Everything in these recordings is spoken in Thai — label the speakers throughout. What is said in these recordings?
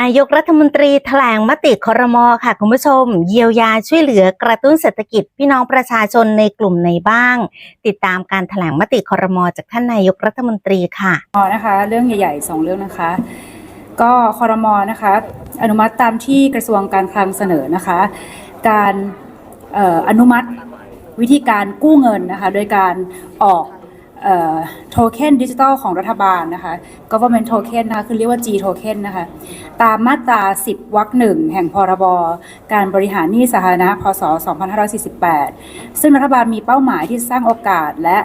Speaker 1: นายกรัฐมนตรีแถลงมติครมอค่ะคุณผู้ชม เยียวยาช่วยเหลือกระตุ้นเศรษฐกิจพี่น้องประชาชนในกลุ่มไหนบ้าง ติดตามการแถลงมติครมอจากท่านนายกรัฐมนตรีค่ะ
Speaker 2: อ๋อนะคะ เรื่องใหญ่ๆสองเรื่องนะคะ ก็คอรมอนะคะ อนุมัติตามที่กระทรวงการคลังเสนอนะคะ การอออนุมัติวิธีการกู้เงินนะคะ โดยการออก โทเค็นดิจิทัลของรัฐบาลนะคะ government token นะคะคือเรียกว่า G token นะคะ ตามมาตรา 10 วรรคหนึ่งแห่งพรบ การบริหารหนี้สาธารณะ พศ 2548 ซึ่งรัฐบาลมีเป้าหมายที่สร้างโอกาสและ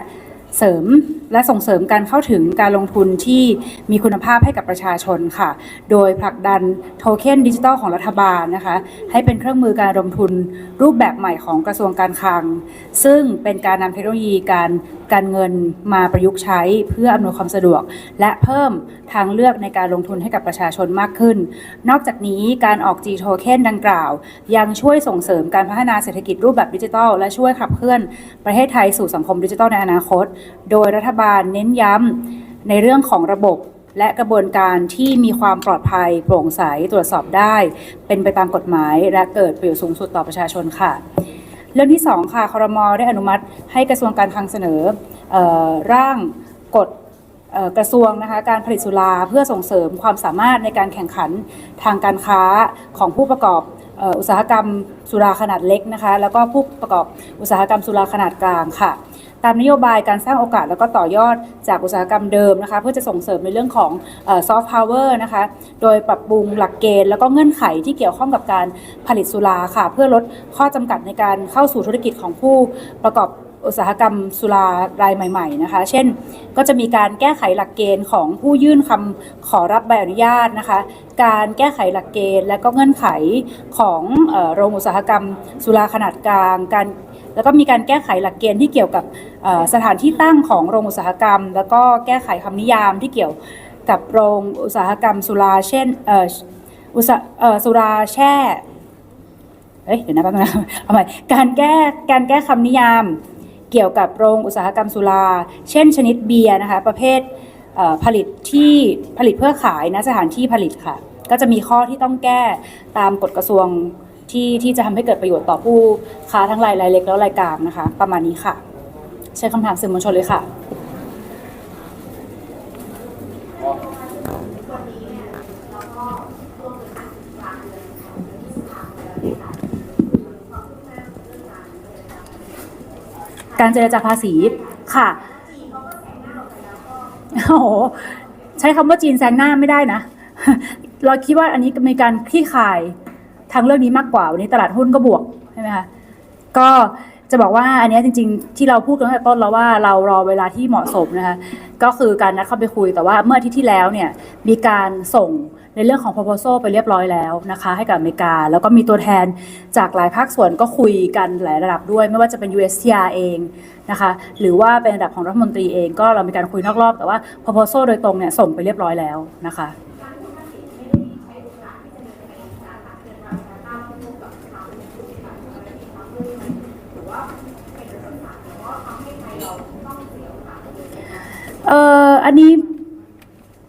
Speaker 2: เสริม และส่งเสริมการเข้าถึงการลงทุนที่มีคุณภาพให้กับประชาชนค่ะ โดยผลักดันโทเค็นดิจิทัลของรัฐบาลนะคะ ให้เป็นเครื่องมือการลงทุนรูปแบบใหม่ของกระทรวงการคลัง ซึ่งเป็นการนำเทคโนโลยีการการเงินมาประยุกต์ใช้เพื่ออำนวยความสะดวก และเพิ่มทางเลือกในการลงทุนให้กับประชาชนมากขึ้น นอกจากนี้การออก G Token ดังกล่าว ยังช่วยส่งเสริมการพัฒนาเศรษฐกิจรูปแบบดิจิทัล และช่วยขับเคลื่อนประเทศไทยสู่สังคมดิจิทัลในอนาคต โดยรัฐบาลเน้นย้ำในเรื่องของระบบและกระบวนการที่มีความปลอดภัยโปร่งใสตรวจสอบได้ เป็นไปตามกฎหมาย และเกิดประโยชน์สูงสุดต่อประชาชนค่ะ เรื่องที่ 2 ค่ะคอรมอได้อนุมัติให้กระทรวงการคลังเสนอออร่างกฎกระทรวงนะคะการผลิตสุราเพื่อส่งเสริมความสามารถในการแข่งขันทางการค้าของผู้ประกอบออุตสาหกรรมสุราขนาดเล็กนะคะแล้วก็ผู้ประกอบอุตสาหกรรมสุราขนาดกลางค่ะ ตามนโยบายการสร้างโอกาสแล้วก็ต่อยอดจากอุตสาหกรรมเดิมนะคะ เพื่อจะส่งเสริมในเรื่องของซอฟต์พาวเวอร์นะคะ โดยปรับปรุงหลักเกณฑ์แล้วก็เงื่อนไขที่เกี่ยวข้องกับการผลิตสุราค่ะ เพื่อลดข้อจำกัดในการเข้าสู่ธุรกิจของผู้ประกอบอุตสาหกรรมสุรารายใหม่ ๆ นะคะ เช่น ก็จะมีการแก้ไขหลักเกณฑ์ของผู้ยื่นคำขอรับใบอนุญาตนะคะ การแก้ไขหลักเกณฑ์และก็เงื่อนไขของโรงอุตสาหกรรมสุราขนาดกลาง การ แล้วก็มีการแก้ไขหลักเกณฑ์ที่เกี่ยวกับสถานที่ตั้งของโรงอุตสาหกรรม แล้วก็แก้ไขคำนิยามที่เกี่ยวกับโรงอุตสาหกรรมสุราเช่นอุตสาสุราแช่เอ้ยเดี๋ยวนะแป๊บนึงนะเอาใหม่การแก้การแก้คำนิยามเกี่ยวกับโรงอุตสาหกรรมสุรา เช่น ชนิดเบียร์นะคะ ประเภทเผลิตที่ผลิตเพื่อขายณสถานที่ผลิตค่ะ ก็จะมีข้อที่ต้องแก้ตามกฎกระทรวง ที่ที่จะทำให้เกิดประโยชน์ต่อผู้ค้าทั้งรายรายเล็กแล้วรายกลางนะคะ ประมาณนี้ค่ะ ใช้คำถามสื่อมวลชนเลยค่ะการเจรจาภาษีค่ะ โอ้โห ใช้คำว่าจีนแซงหน้าไม่ได้นะ เราคิดว่าอันนี้มีการคลี่คลาย ทางเรื่องนี้มากกว่าวันนี้ตลาดหุ้นก็บวกใช่ไหมคะก็จะบอกว่าอันนี้จริง ๆ ที่เราพูดกันตั้งแต่ต้นแล้วว่าเรารอเวลาที่เหมาะสมนะคะก็คือการนัดเข้าไปคุยแต่ว่าเมื่ออาทิตย์ที่แล้วเนี่ยมีการส่งในเรื่องของ proposal ไปเรียบร้อยแล้วนะคะ ให้กับอเมริกา แล้วก็มีตัวแทนจากหลายภาคส่วนก็คุยกันหลายระดับด้วย ไม่ว่าจะเป็น USTR เองนะคะ หรือว่าเป็นระดับของรัฐมนตรีเองก็เรามีการคุยนอกรอบแต่ว่า proposal โดยตรงเนี่ยส่งไปเรียบร้อยแล้วนะคะ เอ่ออันนี้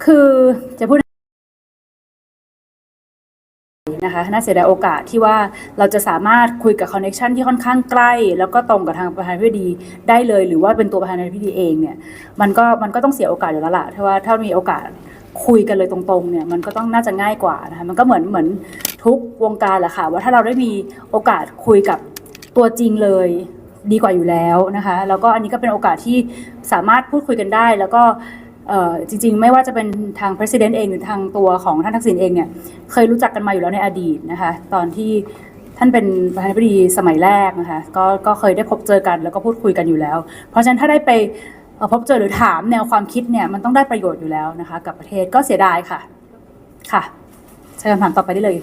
Speaker 2: คือจะพูดนะคะน่าเสียดายโอกาสที่ว่าเราจะสามารถคุยกับคอนเน็ชันที่ค่อนข้างใกล้ แล้วก็ตรงกับทางประธานาธิบดีได้เลย หรือว่าเป็นตัวประธานาธิบดีเองเนี่ยมันก็มันก็ต้องเสียโอกาสอยู่แล้วล่ะถ้าว่าถ้ามีโอกาสคุยกันเลยตรงๆเนี่ยมันก็ต้องน่าจะง่ายกว่านะคะมันก็เหมือนเหมือนทุกวงการแหละค่ะว่าถ้าเราได้มีโอกาสคุยกับตัวจริงเลย ดีกว่าอยู่แล้วนะคะ แล้วก็อันนี้ก็เป็นโอกาสที่สามารถพูดคุยกันได้ แล้วก็จริงๆ ไม่ว่าจะเป็นทาง president เองหรือทางตัวของท่านทักษิณเองเนี่ยเคยรู้จักกันมาอยู่แล้วในอดีตนะคะ ตอนที่ท่านเป็นประธานาธิบดีสมัยแรกนะคะก็ก็เคยได้พบเจอกันแล้วก็พูดคุยกันอยู่แล้ว เพราะฉะนั้นถ้าได้ไปพบเจอหรือถามแนวความคิดเนี่ยมันต้องได้ประโยชน์อยู่แล้วนะคะ กับประเทศก็เสียดายค่ะค่ะใช้คำถามต่อไปได้เลย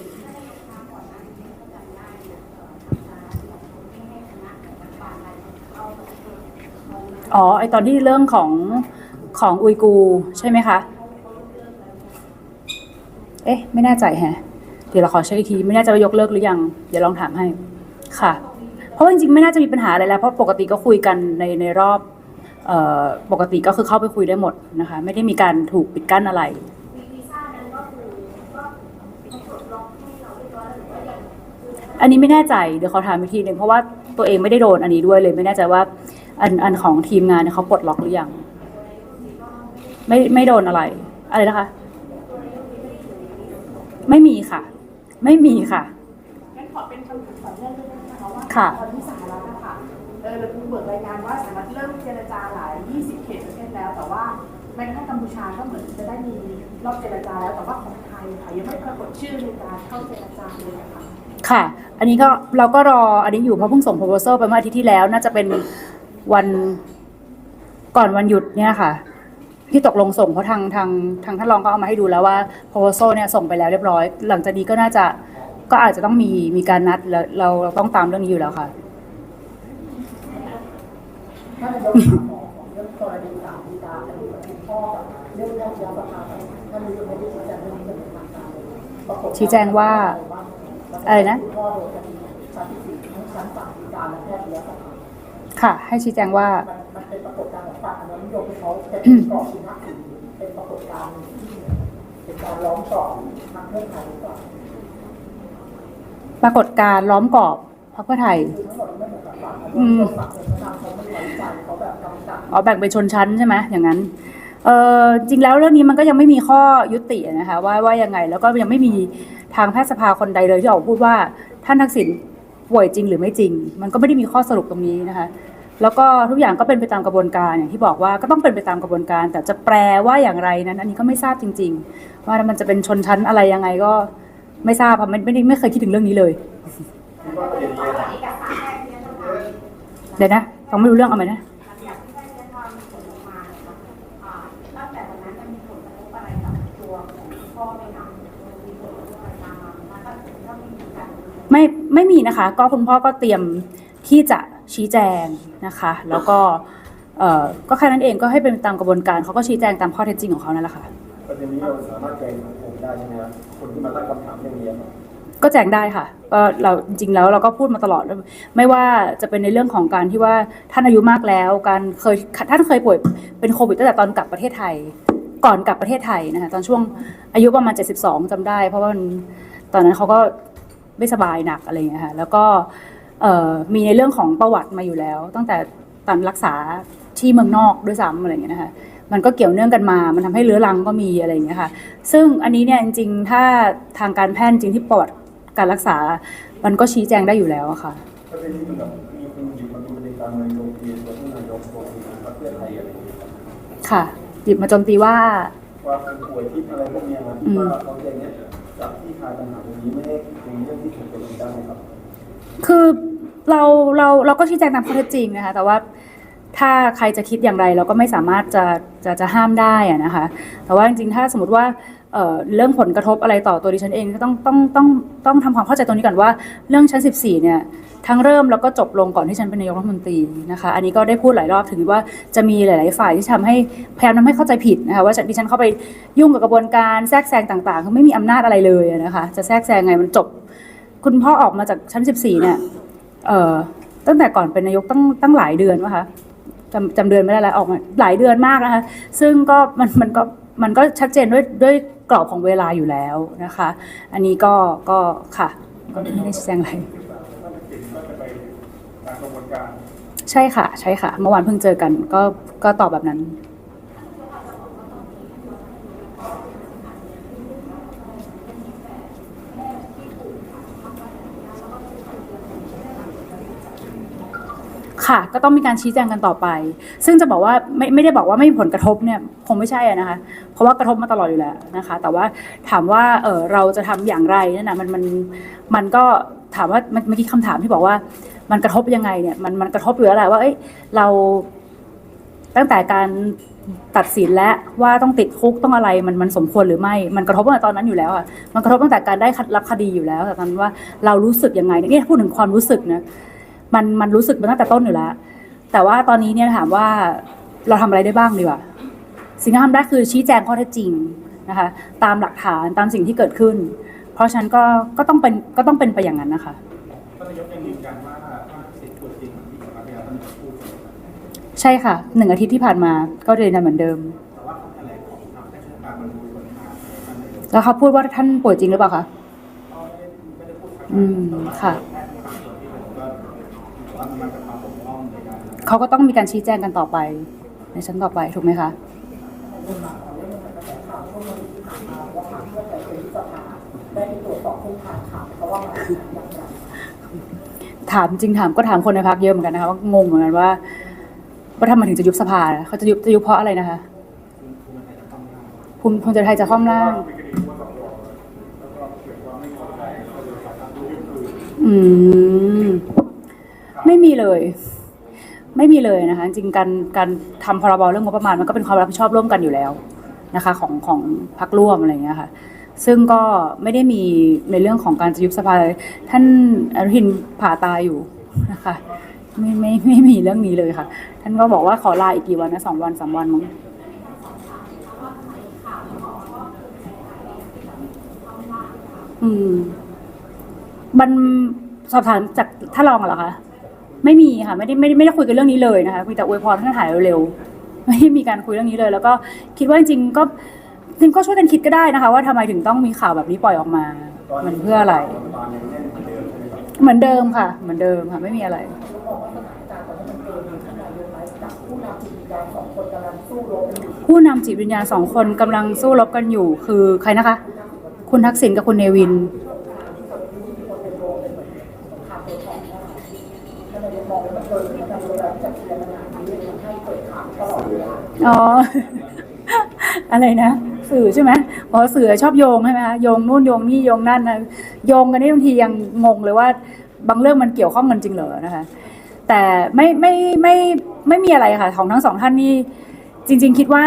Speaker 2: อ๋อไอตอนที่เรื่องของของอุยกูใช่ไหมคะ เอ๊ะ ไม่แน่ใจแฮะ เดี๋ยวเราขอเช็คอีกที ไม่แน่ใจว่ายกเลิกหรือยัง เดี๋ยวลองถามให้ ค่ะ เพราะจริงๆ ไม่น่าจะมีปัญหาอะไรแล้ว เพราะปกติก็คุยกันในในรอบเอ่อปกติก็คือเข้าไปคุยได้หมดนะคะ ไม่ได้มีการถูกปิดกั้นอะไร
Speaker 3: อั
Speaker 2: นนี้ไม่แน่ใจ เดี๋ยวขอถามอีกทีหนึ่งเพราะว่าตัวเองไม่ได้โดนอันนี้ด้วยเลย ไม่แน่ใจว่า อันอันของทีมงานเนี่ยเขาปลดล็อกหรือยังไม่ไม่โดนอะไร อะไรนะคะ ไม่มีค่ะ ไม่มีค่ะ
Speaker 3: งั้นขอเป็นคำถามต่อเนื่องด้วยนะคะว่า
Speaker 2: ค่ะ
Speaker 3: ตอนที่สหรัฐนะคะเออเราเพิ่งเบิกรายงานว่าสหรัฐเริ่มเจรจาหลาย 20 เขตประเทศแล้ว แต่ว่าแม้กระทั่งกัมพูชาก็เหมือนจะได้มีรอบเจรจาแล้วแต่ว่าของไทยค่ะยังไม่ปรากฏชื่อในการเข้าเจรจาเลยนะคะ
Speaker 2: ค่ะ อันนี้ก็เราก็รออันนี้อยู่เพราะเพิ่งส่ง proposal ไปเมื่ออาทิตย์ที่แล้ว น่าจะเป็น วันก่อนวันหยุดเนี่ยค่ะ ที่ตกลงส่งเพราะทางทางทางท่านรองก็เอามาให้ดูแล้วว่า proposal เนี่ยส่งไปแล้วเรียบร้อย หลังจากนี้ก็น่าจะก็อาจจะต้องมีมีการนัดแล้วเราเราต้องตามเรื่องนี้อยู่แล้วค่ะ
Speaker 3: ถ้านายกถามหมอของเรื่องกรณีสามดีกาคดีกับคุณพ่อกับเรื่องแพทยสภาท่านนายกไม่ได้ชี้แจงเรื่องนี้เป็นทางการเลย
Speaker 2: ชี้แจงว่าอะไรนะ
Speaker 3: คุณพ่อโดนคดีชั้นสี่ทั้งชั้นสามดีกาและแพทยสภา
Speaker 2: ค่ะ ให้ชี้แจงว่า
Speaker 3: มันมันเป็นปรากฏการณ์ของฝ่ายอนุยมที่เขาเป็นกรอบคุณทักษิณเป็นปรากฏการณ์ที่เป็นการล้อมกรอบทางเพื่อไทยหรือเปล่า
Speaker 2: ปรากฏการณ์ล้อมกรอบพรรคเพื่อไทย
Speaker 3: คือทั้งหมดไม่เหมือนกับฝ่ายอนุ
Speaker 2: อืม
Speaker 3: ยมฝั่งเป็นพระนามเขาไม่ไว้ใจเขาแบบกำจัด
Speaker 2: อ๋อแบ่งเป็นชนชั้นใช่ไหมอย่างนั้นเออจริงแล้วเรื่องนี้มันก็ยังไม่มีข้อยุตินะคะว่าว่ายังไงแล้วก็ยังไม่มีทางแพทยสภาคนใดเลยที่ออกมาพูดว่าท่านทักษิณ ป่วยจริงหรือไม่จริง มันก็ไม่ได้มีข้อสรุปตรงนี้นะคะ แล้วก็ทุกอย่างก็เป็นไปตามกระบวนการอย่างที่บอกว่าก็ต้องเป็นไปตามกระบวนการ แต่จะแปลว่าอย่างไรนั้น อันนี้ก็ไม่ทราบจริง ๆ ว่ามันจะเป็นชนชั้นอะไรยังไงก็ไม่ทราบค่ะไม่ไม่ได้ไม่เคยคิดถึงเรื่องนี้เลยเดี๋ยวนะฟังไม่รู้เรื่องเอาไหมนะ
Speaker 3: ตั้งแต่วันนั้นมันมีผลกระทบอะไรกับตัวของพ่อไหมคะมีผลกระทบอะไรตามมาไหมคะถ้าถึงต้องมีการ
Speaker 2: ไม่ไม่มีนะคะ ก็คุณพ่อก็เตรียมที่จะชี้แจงนะคะ แล้วก็เอ่อก็แค่นั้นเองก็ให้เป็นตามกระบวนการเขาก็ชี้แจงตามข้อเท็จจริงของเขานั่นแหละค่ะ
Speaker 4: ประเด็นนี้เราสามารถแจ้งสังคมได้ใช่ไหมครับคนที่มาตั้งคำถามเรื่องนี้ครับ
Speaker 2: ก็แจ้งได้ค่ะก็เราจริงๆแล้วเราก็พูดมาตลอด ไม่ว่าจะเป็นในเรื่องของการที่ว่าท่านอายุมากแล้ว การเคยท่านเคยป่วยเป็นโควิดตั้งแต่ตอนกลับประเทศไทย ก่อนกลับประเทศไทยนะคะตอนช่วงอายุประมาณ 72จำได้ เพราะว่ามันตอนนั้นเขาก็ ไม่สบายหนักอะไรอย่างเงี้ยค่ะแล้วก็เอ่อมีในเรื่องของประวัติมาอยู่แล้ว ตั้งแต่ตอนรักษาที่เมืองนอกด้วยซ้ำอะไรอย่างเงี้ยนะคะมันก็เกี่ยวเนื่องกันมา มันทำให้เรื้อรังก็มีอะไรอย่างเงี้ยค่ะ ซึ่งอันนี้เนี่ยจริงๆ ถ้าทางการแพทย์จริงที่ประวัติการรักษา มันก็ชี้แจงได้อยู่แล้วอะค่ะ
Speaker 4: ประเด็นนี้เหมือนกับมีคนหยิบมาดูประเด็นการเมืองโจมตีตัวท่านนายกโจมตีพรรคเพื่อไทยอะไรอย่างเงี้ยครับ
Speaker 2: ค่ะ หยิบมาโจมตีว่า
Speaker 4: ว่าคนป่วยทิพย์อะไรพวกเนี้ยครับ
Speaker 2: อืม
Speaker 4: ว่าเขาอย่างเนี้ย จับที่คลายปัญหาตรงนี้ไม่ได้เป็นเรื่องที่ถูกกฎหมายได้ไหมครับ
Speaker 2: คือเราเราเราก็ชี้แจงตามข้อเท็จจริงนะคะ แต่ว่า ถ้าใครจะคิดอย่างไรเราก็ไม่สามารถจะจะจะห้ามได้อะนะคะ แต่ว่าจริงๆ ถ้าสมมติว่าเรื่องผลกระทบอะไรต่อตัวดิฉันเองก็ต้องต้องต้องต้องทำความเข้าใจตรงนี้ก่อนว่าเรื่องชั้น 14 เนี่ยทั้งเริ่มแล้วก็จบลงก่อนที่ฉันเป็นนายกรัฐมนตรีนะคะ อันนี้ก็ได้พูดหลายรอบถึงว่าจะมีหลาย ๆ ฝ่ายที่ทำให้พยายามทำให้เข้าใจผิดนะคะว่าดิฉันเข้าไปยุ่งกับกระบวนการแทรกแซงต่างๆคือไม่มีอำนาจอะไรเลยนะคะจะแทรกแซงไงมันจบ คุณพ่อออกมาจากชั้น 14 เนี่ยเอ่อตั้งแต่ก่อนเป็นนายกตั้งตั้งหลายเดือนวะคะ จำจำเดือนไม่ได้แล้วออกมาหลายเดือนมากนะคะ ซึ่งก็มันมันก็มันก็ชัดเจนด้วยด้วยกรอบของเวลาอยู่แล้วนะคะ อันนี้ก็ก็ค่ะก็ไม่ได้ชี้แจงอะไร
Speaker 4: ถ้าเป็นจริงก็จะไร
Speaker 2: ใช่ค่ะ ใช่ค่ะ เมื่อวานเพิ่งเจอกันก็ก็ตอบแบบนั้น ค่ะ ก็ต้องมีการชี้แจงกันต่อไป ซึ่งจะบอกว่าไม่ไม่ได้บอกว่าไม่มีผลกระทบเนี่ยคงไม่ใช่นะคะ เพราะว่ากระทบมาตลอดอยู่แล้วนะคะ แต่ว่าถามว่าเออเราจะทำอย่างไรนั่นนะมันมันมันก็ถามว่าเมื่อกี้คำถามที่บอกว่ามันกระทบยังไงเนี่ยมันมันกระทบอยู่แล้วแหละว่าเอ้ยเราตั้งแต่การตัดสินและว่าต้องติดคุกต้องอะไรมันมันสมควรหรือไม่ มันกระทบตั้งแต่ตอนนั้นอยู่แล้วอะมันกระทบตั้งแต่การได้รับคดีอยู่แล้วแต่ตอนว่าเรารู้สึกยังไงเนี่ยพูดถึงความรู้สึกนะ มันมันรู้สึกมาตั้งแต่ต้นอยู่แล้ว แต่ว่าตอนนี้เนี่ยถามว่าเราทำอะไรได้บ้างดีกว่าสิ่งที่ทำได้คือชี้แจงข้อเท็จจริงนะคะ ตามหลักฐานตามสิ่งที่เกิดขึ้น เพราะฉะนั้นก็ก็ต้องเป็นก็ต้องเป็นไปอย่างนั้นนะคะ
Speaker 4: ท่านนายกยังยืนยันว่าถ้าสิทธิ์ป่วยจริงที่สำนักงานท่านนายกพูด
Speaker 2: ใช่ค่ะหนึ่งอาทิตย์ที่ผ่านมาก็เรียนกันเหมือนเดิม
Speaker 4: แต่ว่าคำแถลงของทางราชการมันดูปัญหาท่านนายก
Speaker 2: แล้วเขาพูดว่าท่านป่วยจริงหรือเปล่าคะ
Speaker 4: เขาม่ได้ไม่ได้พูดชัด
Speaker 2: อืมค่ะเขาก็ต้องมีการชี้แจงกันต่อไป ในชั้นต่อไปถูกไหมคะ ถามจริงถามก็ถามคนในพักเยอะเหมือนกันนะคะว่างงเหมือนกันว่าว่าทำไมถึงจะยุบสภาเขาจะยุบจะยุบเพราะอะไรนะคะภูมิภูมิใจไทยจะคว่ำร่าง อืม ไม่มีเลย ไม่มีเลยนะคะ จริงการการทำพรบเรื่องงบประมาณมันก็เป็นความรับผิดชอบร่วมกันอยู่แล้วนะคะ ของของพักร่วมอะไรอย่างเงี้ยค่ะ ซึ่งก็ไม่ได้มีในเรื่องของการจะยุบสภาท่านอนุทินผ่าตาอยู่นะคะไม่ไม่ไม่มีเรื่องนี้เลยค่ะ ท่านก็บอกว่าขอลาอีกกี่วันนะสองวันสามวันมั้งอืม มันสอบถามจากท่านรองเหรอคะ ไม่มีค่ะไม่ได้ไม่ได้ไม่ได้คุยกันเรื่องนี้เลยนะคะมีแต่อวยพรท่านหายเร็วๆไม่ได้มีการคุยเรื่องนี้เลย แล้วก็คิดว่าจริงๆก็จริงก็ช่วยกันคิดก็ได้นะคะ ว่าทำไมถึงต้องมีข่าวแบบนี้ปล่อยออกมา มันเพื่ออะไร เหมือนเดิมค่ะ เหมือนเดิมค่ะ ไม่มีอะไรผู้นำจิตวิญญาณสองคนกำลังสู้รบกันอยู่คือใครนะคะ คุณทักษิณกับคุณเนวิน อ๋อ อะไรนะ สื่อใช่ไหมอ๋อสื่อชอบโยงใช่ไหมคะโยงนู่นโยงนี่โยงนั่นนะโยงกันนี่บางทียังงงเลยว่า บางเรื่องมันเกี่ยวข้องกันจริงเหรอนะคะ แต่ไม่ไม่ไม่ไม่มีอะไรค่ะ ของทั้งสองท่านนี่จริง ๆ คิดว่า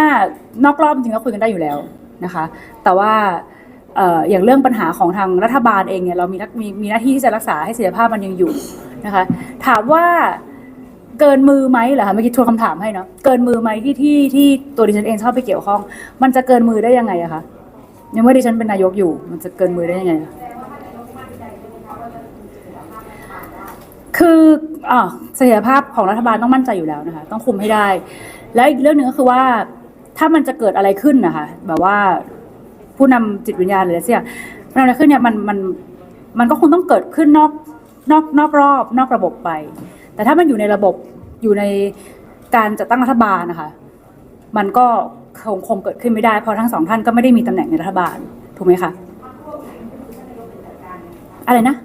Speaker 2: นอกรอบจริงก็คุยกันได้อยู่แล้วนะคะ แต่ว่าอย่างเรื่องปัญหาของทางรัฐบาลเองเนี่ยเรามีมีมีหน้าที่ที่จะรักษาให้เสถียรภาพมันยังอยู่นะคะ ถามว่า เกินมือไหมเหรอคะเมื่อกี้ทวนคำถามให้เนาะเกินมือไหมที่ที่ที่ตัวดิฉันเองชอบไปเกี่ยวข้อง มันจะเกินมือได้ยังไงอะคะยังไม่ดิฉันเป็นนายกอยู่ มันจะเกินมือได้ยังไง คืออ่าเสถียรภาพของรัฐบาลต้องมั่นใจอยู่แล้วนะคะ ต้องคุมให้ได้ และอีกเรื่องหนึ่งก็คือว่า ถ้ามันจะเกิดอะไรขึ้นนะคะแบบว่าผู้นำจิตวิญญาณหรืออะไรสักอย่างมันอะไรขึ้นเนี่ยมันมันมันก็คงต้องเกิดขึ้นนอกนอกนอกรอบ นอกระบบไป แต่ถ้ามันอยู่ในระบบอยู่ในการจัดตั้งรัฐบาลนะคะ มันก็คงคงเกิดขึ้นไม่ได้เพราะทั้งสองท่านก็ไม่ได้มีตำแหน่งในรัฐบาลถูกไหมคะอะไรนะ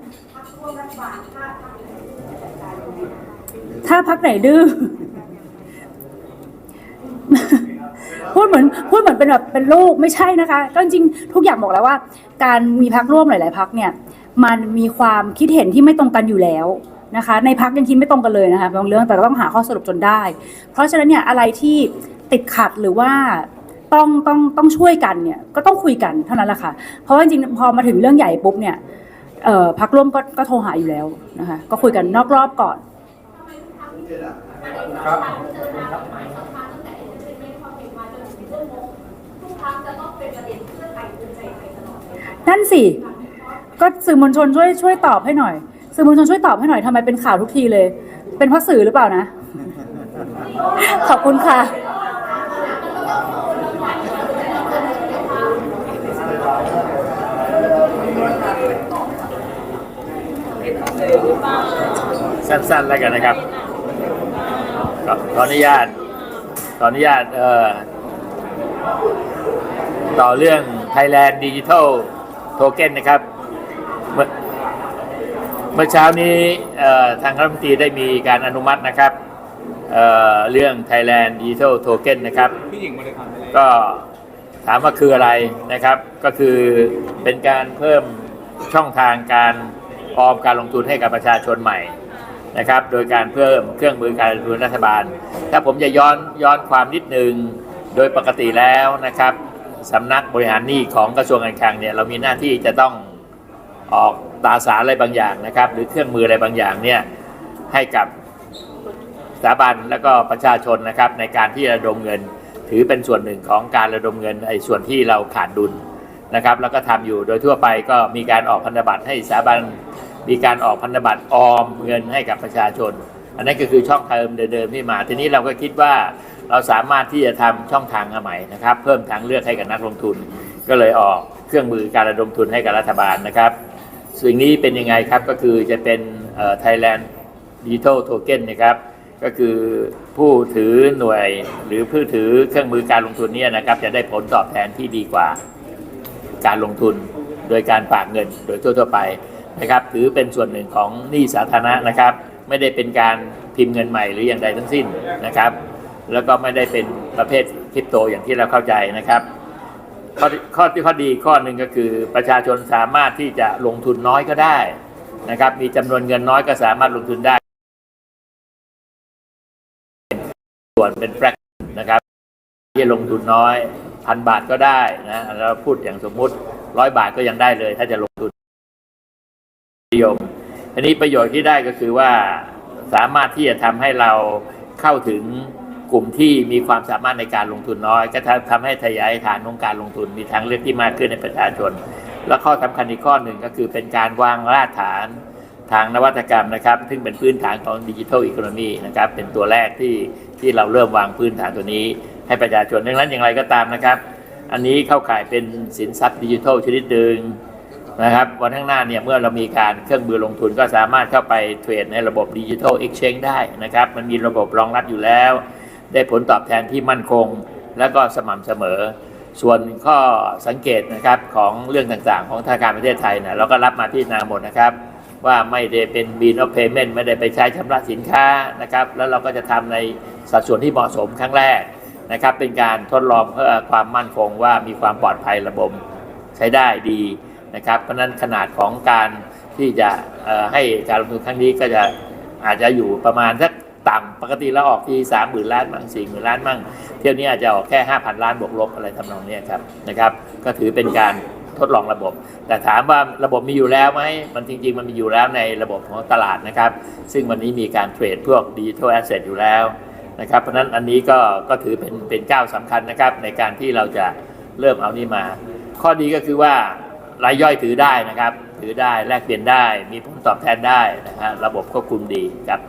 Speaker 2: ถ้าพักไหนดื้อพูดเหมือนพูดเหมือนเป็นแบบเป็นลูกไม่ใช่นะคะ ก็จริงทุกอย่างบอกแล้วว่า การมีพักร่วมหลาย ๆ พักเนี่ย มันมีความคิดเห็นที่ไม่ตรงกันอยู่แล้ว นะคะ ในพักยังคิดไม่ตรงกันเลยนะคะบางเรื่องแต่ก็ต้องหาข้อสรุปจนได้ เพราะฉะนั้นเนี่ยอะไรที่ติดขัดหรือว่าต้องต้องต้องช่วยกันเนี่ยก็ต้องคุยกันเท่านั้นแหละค่ะ เพราะว่าจริงๆพอมาถึงเรื่องใหญ่ปุ๊บเนี่ยเอ่อพักร่วมก็ก็โทรหาอยู่แล้วนะคะ ก็คุยกันนอกรอบก่อนนั่นสิ ก็สื่อมวลชนช่วยช่วยตอบให้หน่อย สื่อมวลชนช่วยตอบให้หน่อยทำไมเป็นข่าวทุกทีเลย เป็นเพราะสื่อหรือเปล่านะ ขอบคุณค่ะ
Speaker 5: สั้นๆแล้วกันนะครับขอขออนุญาตขออนุญาตเอ่อต่อเรื่อง Thailand Digital Token นะครับ มื่อเช้านี้ทางรัฐมนตรีได้มีการอนุมัตินะครับเเรื่อง Thailand Digital Token นะครับพ
Speaker 6: ี่หญิงมาได้
Speaker 5: ก็ถามว่าคืออะไรนะครับ ก็คือเป็นการเพิ่มช่องทางการออมการลงทุนให้กับประชาชนใหม่นะครับ โดยการเพิ่มเครื่องมือการลงทุนรัฐบาล ถ้าผมจะย้อนย้อนความนิดนึงโดยปกติแล้วนะครับสำนักบริหารหนี้ของกระทรวงการคลังเนี่ยเรามีหน้าที่จะต้อง ออกตาสารอะไรบางอย่างนะครับ หรือเครื่องมืออะไรบางอย่างเนี่ยให้กับสถาบันและก็ประชาชนนะครับในการที่ระดมเงิน ถือเป็นส่วนหนึ่งของการระดมเงินไอ้ส่วนที่เราขาดดุลนะครับ แล้วก็ทำอยู่โดยทั่วไปก็มีการออกพันธบัตรให้สถาบันมีการออกพันธบัตรออมเงินให้กับประชาชน อันนั้นก็คือช่องทางเดิมๆที่มา ทีนี้เราก็คิดว่าเราสามารถที่จะทำช่องทางใหม่นะครับ เพิ่มทางเลือกให้กับนักลงทุน ก็เลยออกเครื่องมือการระดมทุนให้กับรัฐบาลนะครับ สิ่งนี้เป็นยังไงครับก็คือจะเป็นเอ่อ Thailand Digital Token นะครับ ก็คือผู้ถือหน่วยหรือผู้ถือเครื่องมือการลงทุนเนี่ยนะครับ จะได้ผลตอบแทนที่ดีกว่าการลงทุนโดยการฝากเงินโดยทั่วๆไปนะครับ ถือเป็นส่วนหนึ่งของหนี้สาธารณะนะครับ ไม่ได้เป็นการพิมพ์เงินใหม่หรืออย่างใดทั้งสิ้นนะครับ แล้วก็ไม่ได้เป็นประเภทคริปโตอย่างที่เราเข้าใจนะครับ ข้อที่ข้อที่ข้อดีข้อหนึ่งก็คือประชาชนสามารถที่จะลงทุนน้อยก็ได้นะครับ มีจำนวนเงินน้อยก็สามารถลงทุนได้ ส่วนเป็นแฟกนะครับที่ลงทุนน้อยพันบาทก็ได้นะเราพูดอย่างสมมุติร้อยบาทก็ยังได้เลย ถ้าจะลงทุนนิยมอันนี้ประโยชน์ที่ได้ก็คือว่าสามารถที่จะทำให้เราเข้าถึง กลุ่มที่มีความสามารถในการลงทุนน้อย ก็ทำให้ขยายฐานของการลงทุนมีทางเลือกที่มากขึ้นในประชาชน และข้อสำคัญอีกข้อหนึ่งก็คือเป็นการวางรากฐานทางนวัตกรรมนะครับ ซึ่งเป็นพื้นฐานของดิจิทัลอีโคโนมีนะครับ เป็นตัวแรกที่ที่เราเริ่มวางพื้นฐานตัวนี้ ให้ประชาชนดังนั้นอย่างไรก็ตามนะครับ อันนี้เข้าข่ายเป็นสินทรัพย์ดิจิทัลชนิดหนึ่งนะครับวันข้างหน้าเนี่ยเมื่อเรามีการเครื่องมือลงทุนก็สามารถเข้าไปเทรดในระบบดิจิทัลเอ็กชแนนได้นะครับ มันมีระบบรองรับอยู่แล้ว ได้ผลตอบแทนที่มั่นคง และก็สม่ำเสมอ ส่วนข้อสังเกตนะครับของเรื่องต่างๆ ของธนาคารประเทศไทยนี่ยเราก็รับมาพิจารณาหมดนะครับ ว่าไม่ได้เป็น bill of payment ไม่ได้ไปใช้ชำระสินค้านะครับ แล้วเราก็จะทำในสัดส่วนที่เหมาะสมครั้งแรกนะครับ เป็นการทดลองเพื่อความมั่นคงว่ามีความปลอดภัยระบบใช้ได้ดีนะครับ เพราะนั้นขนาดของการที่จะให้การลงทุนครั้งนี้ก็จะอาจจะอยู่ประมาณสัก ต่ำปกติเราออกที่สามหมื่นล้านมั่งสี่หมื่นล้านมั่ง เที่ยวนี้อาจจะออกแค่5,000ล้านบวกลบอะไรทำนองนี้ครับนะครับ ก็ถือเป็นการทดลองระบบ แต่ถามว่าระบบมีอยู่แล้วไหมมันจริง ๆ มันมีอยู่แล้วในระบบของตลาดนะครับ ซึ่งวันนี้มีการเทรดพวกดิจิทัลแอสเซทอยู่แล้วนะครับ เพราะฉะนั้นอันนี้ก็ก็ถือเป็นเป็นก้าวสำคัญนะครับ ในการที่เราจะเริ่มเอานี่มา ข้อดีก็คือว่ารายย่อยถือได้นะครับ ถือได้แลกเปลี่ยนได้ มีผลตอบแทนได้นะฮะระบบควบคุมดีครับ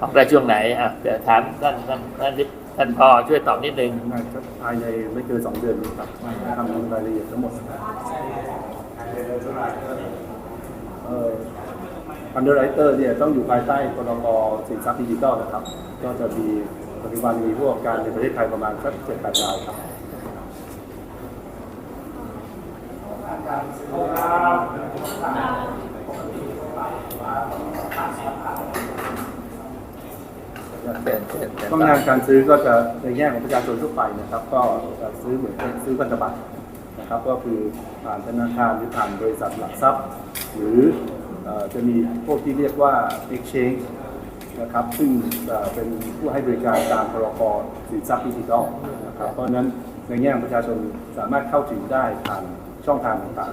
Speaker 5: ออกได้ช่วงไหนอะเดี๋ยวถามท่านท่านท่านท่านพอช่วยตอบนิดนึง
Speaker 4: น่าจะภายในไม่เกินสองเดือนนี้ครับทำรายละเอียดทั้งหมดเอ่ออันเดอร์ไรเตอร์เนี่ยต้องอยู่ภายใต้พรกสินทรัพย์ดิจิทัลนะครับ ก็จะมีปัจจุบันมีผู้ประกอบการในประเทศไทยประมาณสักเจ็ดแปดรายครับ ต้องงานการซื้อก็จะในแง่ของประชาชนทั่วไปนะครับ ก็จะซื้อเหมือนซื้อพันธบัตรนะครับ ก็คือผ่านธนาคารหรือผ่านบริษัทหลักทรัพย์ หรือจะมีพวกที่เรียกว่า exchange นะครับ ซึ่งเอ่อเป็นผู้ให้บริการตามพรกสินทรัพย์ดิจิทัลนะครับ เพราะฉะนั้นในแง่ของประชาชนสามารถเข้าถึงได้ผ่านช่องทางต่าง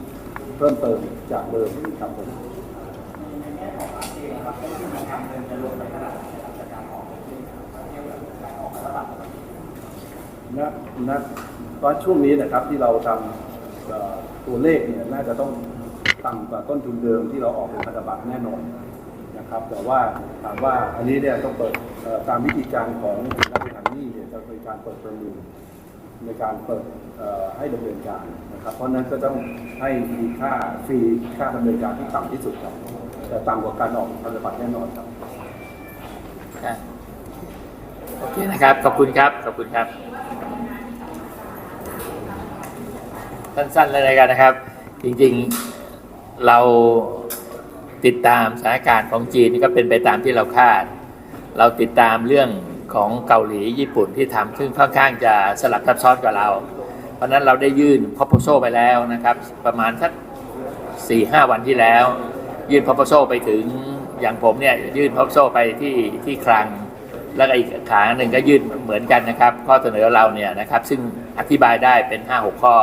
Speaker 4: ๆ เพิ่มเติมจากเดิมครับผม ณณตอนช่วงนี้นะครับที่เราทำตัวเลขเนี่ยน่าจะต้องต่ำกว่าต้นทุนเดิมที่เราออกเป็นพันธบัตรแน่นอนนะครับ แต่ว่าถามว่าอันนี้เนี่ยต้องเปิดตามวิธีการของรัฐบริหารนี้เนี่ยจะเป็นการเปิดประมูลในการเปิดให้ดำเนินการนะครับ เพราะนั้นก็ต้องให้มีค่าฟรีค่าดำเนินการที่ต่ำที่สุดครับแต่ต่ำกว่าการออกพันธบัตรแน่นอนครับ
Speaker 5: โอเคนะครับ ขอบคุณครับ ขอบคุณครับ สั้นๆเลยแล้วกันนะครับ จริงๆเราติดตามสถานการณ์ของจีนก็เป็นไปตามที่เราคาด เราติดตามเรื่องของเกาหลีญี่ปุ่นที่ทำซึ่งค่อนข้างจะสลับซับซ้อนกว่าเรา เพราะนั้นเราได้ยื่น proposal ไปแล้วนะครับ ประมาณสักสี่ห้าวันที่แล้ว ยื่น proposal ไปถึงอย่างผมเนี่ยยื่น proposal ไปที่ที่คลัง แล้วก็อีกขาหนึ่งก็ยื่นเหมือนกันนะครับ ข้อเสนอเราเนี่ยนะครับ ซึ่งอธิบายได้เป็น5-6ข้อ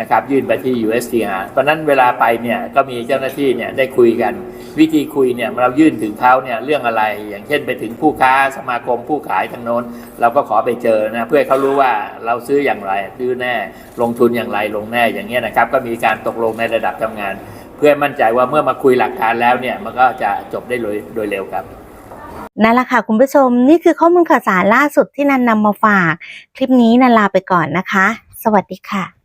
Speaker 5: นะครับยื่นไปที่ USTR เพราะนั้นเวลาไปเนี่ยก็มีเจ้าหน้าที่เนี่ยได้คุยกัน วิธีคุยเนี่ยเรายื่นถึงเขาเนี่ยเรื่องอะไร อย่างเช่นไปถึงผู้ค้าสมาคมผู้ขายทางโน้น เราก็ขอไปเจอนะเพื่อเขารู้ว่าเราซื้ออย่างไรซื้อแน่ลงทุนอย่างไรลงแน่อย่างเงี้ยนะครับก็มีการตกลงในระดับทำงาน เพื่อให้มั่นใจว่าเมื่อมาคุยหลักการแล้วเนี่ยมันก็จะจบได้โดยเร็วครับ
Speaker 1: นั่นแหละค่ะคุณผู้ชมนี่คือข้อมูลข่าวสารล่าสุดที่นันนำมาฝาก คลิปนี้นันลาไปก่อนนะคะ สวัสดีค่ะ